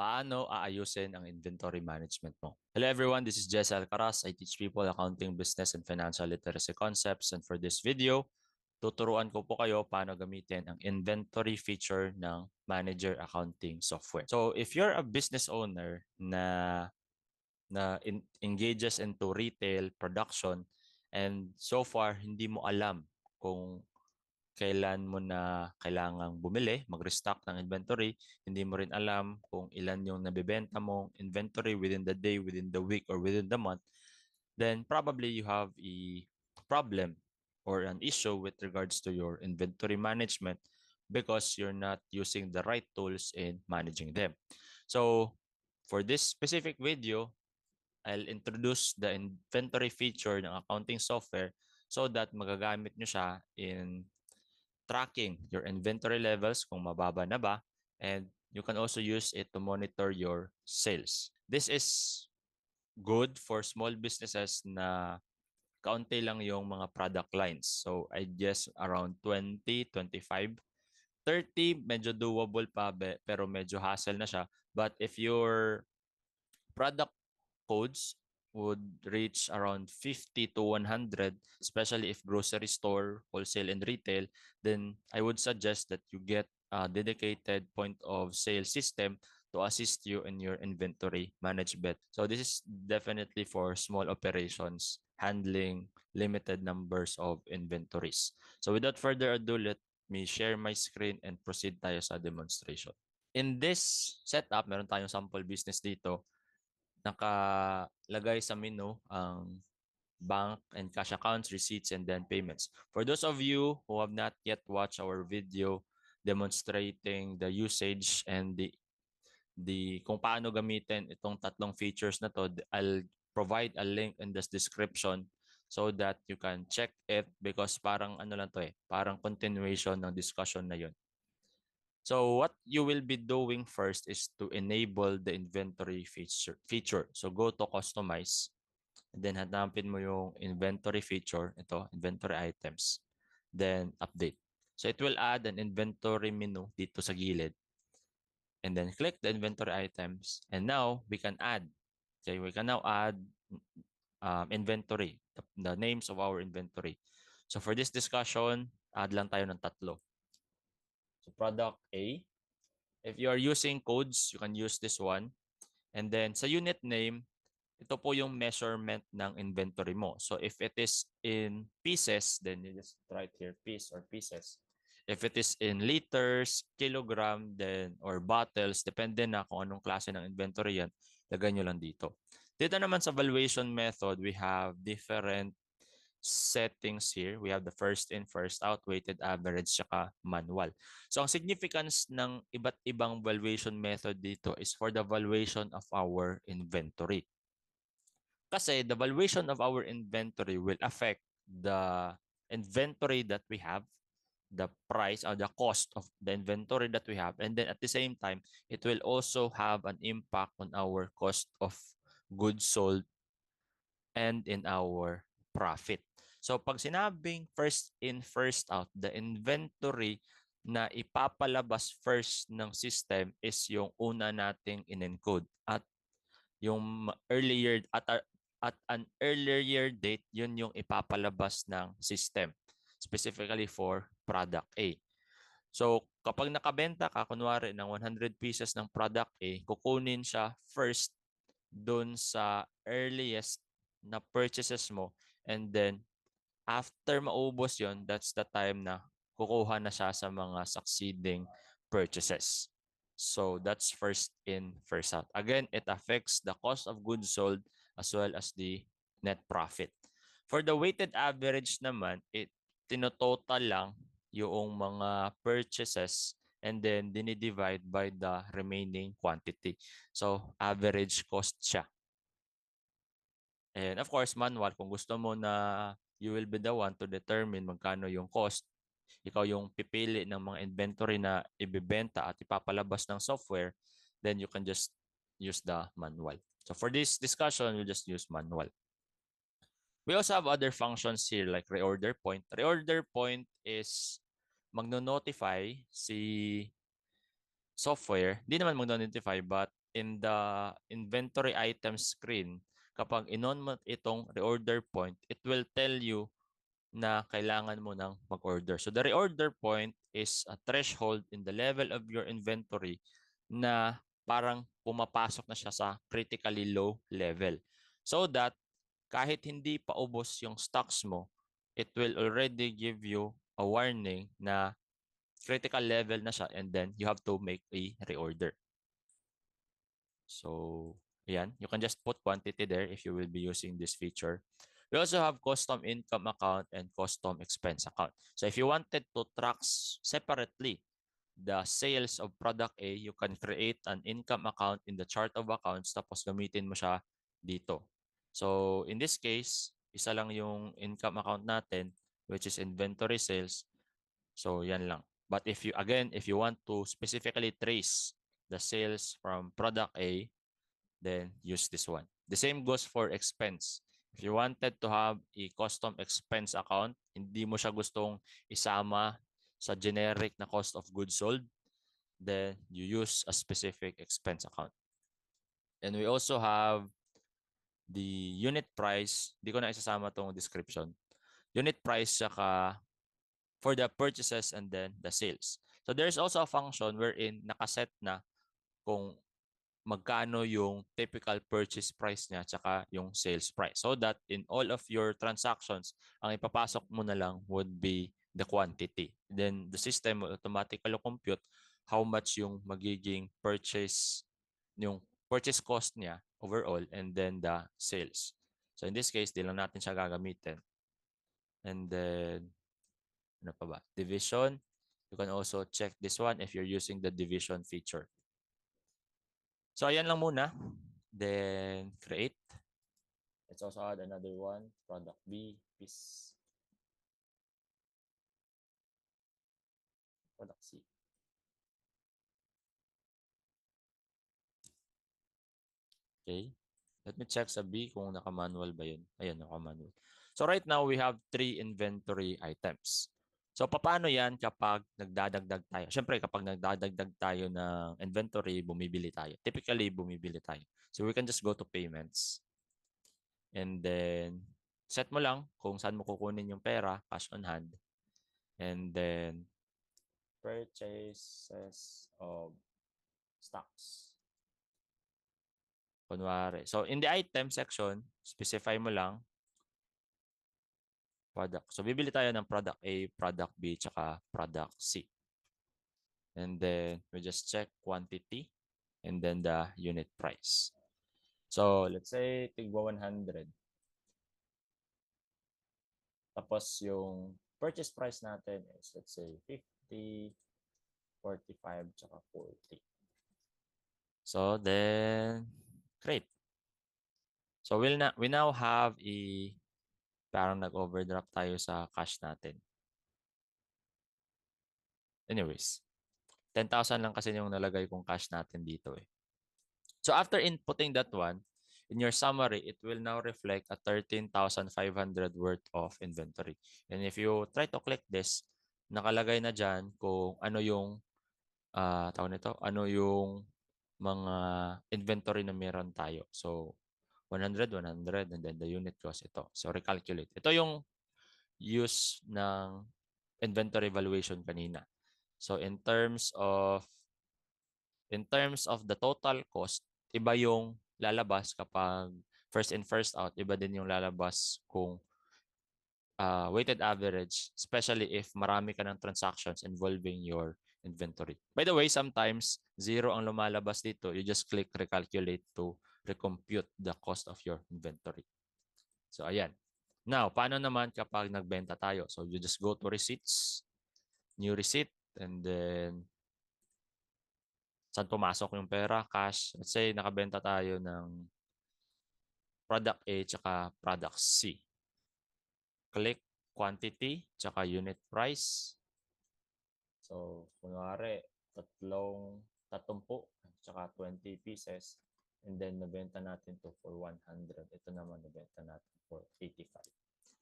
paano aayusin ang inventory management mo. Hello everyone, this is Jess Alcaraz. I teach people accounting, business, and financial literacy concepts. And for this video, tuturuan ko po kayo paano gamitin ang inventory feature ng Manager Accounting Software. So if you're a business owner na na in, engages into retail production and so far hindi mo alam kung kailan mo na kailangang bumili, mag-restock ng inventory. Hindi mo rin alam kung ilan yung nabibenta mong inventory within the day, within the week, or within the month. Then probably you have a problem or an issue with regards to your inventory management because you're not using the right tools in managing them. So for this specific video, I'll introduce the inventory feature ng accounting software so that magagamit nyo siya in tracking your inventory levels kung mababa na ba and you can also use it to monitor your sales. This is good for small businesses na kaunti lang yung mga product lines. So I guess around 20, 25, 30 medyo doable pa pero medyo hassle na siya. But if your product codes would reach around 50 to 100, especially if grocery store, wholesale, and retail, then I would suggest that you get a dedicated point of sale system to assist you in your inventory management. So this is definitely for small operations handling limited numbers of inventories. So without further ado, let me share my screen and proceed tayo sa demonstration. In this setup, meron tayong sample business dito nakalagay sa menu ang bank and cash accounts, receipts, and then payments. For those of you who have not yet watched our video demonstrating the usage and the the kung paano gamitin itong tatlong features na to, I'll provide a link in this description so that you can check it because parang ano lang to eh, parang continuation ng discussion na yun. So what you will be doing first is to enable the inventory feature. feature. So go to customize and then hanapin mo yung inventory feature, ito, inventory items. Then update. So it will add an inventory menu dito sa gilid. And then click the inventory items. And now we can add. Okay, we can now add um, inventory, the, the names of our inventory. So for this discussion, add lang tayo ng tatlo. So product A. If you are using codes, you can use this one. And then sa unit name, ito po yung measurement ng inventory mo. So if it is in pieces, then you just write here piece or pieces. If it is in liters, kilogram, then or bottles, depende na kung anong klase ng inventory yan, lagay nyo lang dito. Dito naman sa valuation method, we have different settings here. We have the first in, first out, weighted average, saka manual. So ang significance ng iba't ibang valuation method dito is for the valuation of our inventory. Kasi the valuation of our inventory will affect the inventory that we have, the price or the cost of the inventory that we have. And then at the same time, it will also have an impact on our cost of goods sold and in our profit. So pag sinabing first in, first out, the inventory na ipapalabas first ng system is yung una nating in-encode. At yung earlier at, at an earlier date, yun yung ipapalabas ng system specifically for product A. So kapag nakabenta ka kunwari ng 100 pieces ng product A, kukunin siya first doon sa earliest na purchases mo and then after maubos yon that's the time na kukuha na siya sa mga succeeding purchases. So that's first in, first out. Again, it affects the cost of goods sold as well as the net profit. For the weighted average naman, it tinototal lang yung mga purchases and then dinidivide by the remaining quantity. So average cost siya. And of course, manual, kung gusto mo na you will be the one to determine magkano yung cost. Ikaw yung pipili ng mga inventory na ibebenta at ipapalabas ng software, then you can just use the manual. So for this discussion, we'll just use manual. We also have other functions here like reorder point. Reorder point is magno-notify si software, hindi naman magno-notify but in the inventory item screen, kapag inon mo itong reorder point, it will tell you na kailangan mo nang mag-order. So the reorder point is a threshold in the level of your inventory na parang pumapasok na siya sa critically low level. So that kahit hindi pa ubos yung stocks mo, it will already give you a warning na critical level na siya and then you have to make a reorder. So, ayan, you can just put quantity there if you will be using this feature. We also have custom income account and custom expense account. So if you wanted to track separately the sales of product A, you can create an income account in the chart of accounts tapos gamitin mo siya dito. So in this case, isa lang yung income account natin which is inventory sales. So yan lang. But if you again, if you want to specifically trace the sales from product A, then use this one. The same goes for expense. If you wanted to have a custom expense account, hindi mo siya gustong isama sa generic na cost of goods sold, then you use a specific expense account. And we also have the unit price. Hindi ko na isasama tong description. Unit price saka for the purchases and then the sales. So there's also a function wherein nakaset na kung magkano yung typical purchase price niya tsaka yung sales price. So that in all of your transactions, ang ipapasok mo na lang would be the quantity. Then the system will automatically compute how much yung magiging purchase yung purchase cost niya overall and then the sales. So in this case, di lang natin siya gagamitin. And then, ano pa ba? Division. You can also check this one if you're using the division feature. So ayan lang muna. Then create. Let's also add another one. Product B. Piece. Product C. Okay. Let me check sa B kung naka-manual ba yun. Ayan, naka-manual. So right now, we have three inventory items. So paano yan kapag nagdadagdag tayo? Siyempre, kapag nagdadagdag tayo ng inventory, bumibili tayo. Typically, bumibili tayo. So we can just go to payments. And then, set mo lang kung saan mo kukunin yung pera, cash on hand. And then, purchases of stocks. Kunwari. So, in the item section, specify mo lang product. So, bibili tayo ng product A, product B, tsaka product C. And then, we just check quantity and then the unit price. So, let's say, tigwa 100. Tapos, yung purchase price natin is, let's say, 50, 45, tsaka 40. So, then, great. So, we'll na we now have a parang nag-overdraft tayo sa cash natin. Anyways, 10,000 lang kasi yung nalagay kong cash natin dito eh. So after inputting that one, in your summary, it will now reflect a 13,500 worth of inventory. And if you try to click this, nakalagay na dyan kung ano yung, uh, tawag nito, ano yung mga inventory na meron tayo. So 100, 100, and then the unit cost ito. So recalculate. Ito yung use ng inventory valuation kanina. So in terms of in terms of the total cost, iba yung lalabas kapag first in first out, iba din yung lalabas kung uh, weighted average, especially if marami ka ng transactions involving your inventory. By the way, sometimes zero ang lumalabas dito. You just click recalculate to recompute the cost of your inventory. So ayan. Now, paano naman kapag nagbenta tayo? So you just go to receipts, new receipt, and then saan pumasok yung pera, cash. Let's say nakabenta tayo ng product A tsaka product C. Click quantity tsaka unit price. So, kunwari, tatlong, tatumpo tsaka 20 pieces. And then, nabenta natin to for 100. Ito naman, nabenta natin for 85.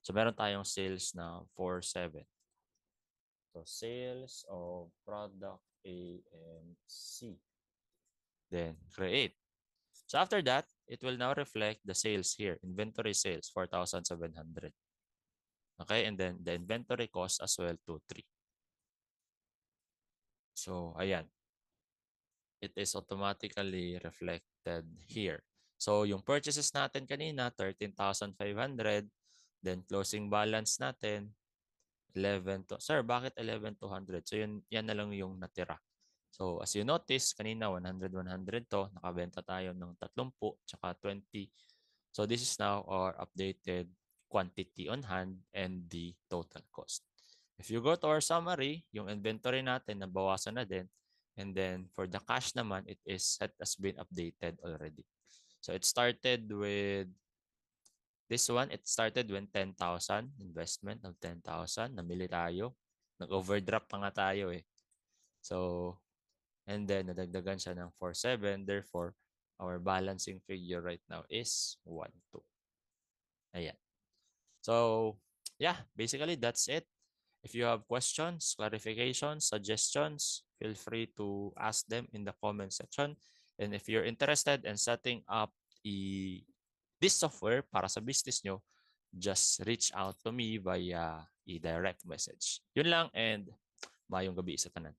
So, meron tayong sales na 47. So, sales of product A and C. then create. So after that, it will now reflect the sales here, inventory sales, 4,700. Okay, and then the inventory cost as well to 3. So, ayan. It is automatically reflected here. So, yung purchases natin kanina, 13,500. Then, closing balance natin, 11 to. Sir, bakit 11,200? So, yun, yan na lang yung natira. So, as you notice, kanina 100, 100 to. Nakabenta tayo ng 30, tsaka 20. So, this is now our updated quantity on hand and the total cost. If you go to our summary, yung inventory natin nabawasan na din. And then for the cash naman, it is it has been updated already. So it started with this one, it started when 10,000 investment of 10,000. Namili tayo. Nag-overdraft pa nga tayo eh. So, and then nadagdagan siya ng 4,7. Therefore, our balancing figure right now is 1, 2. Ayan. So, yeah, basically that's it. If you have questions, clarifications, suggestions, feel free to ask them in the comment section. And if you're interested in setting up i this software para sa business nyo, just reach out to me via i-direct message. Yun lang and mayong gabi sa tanan.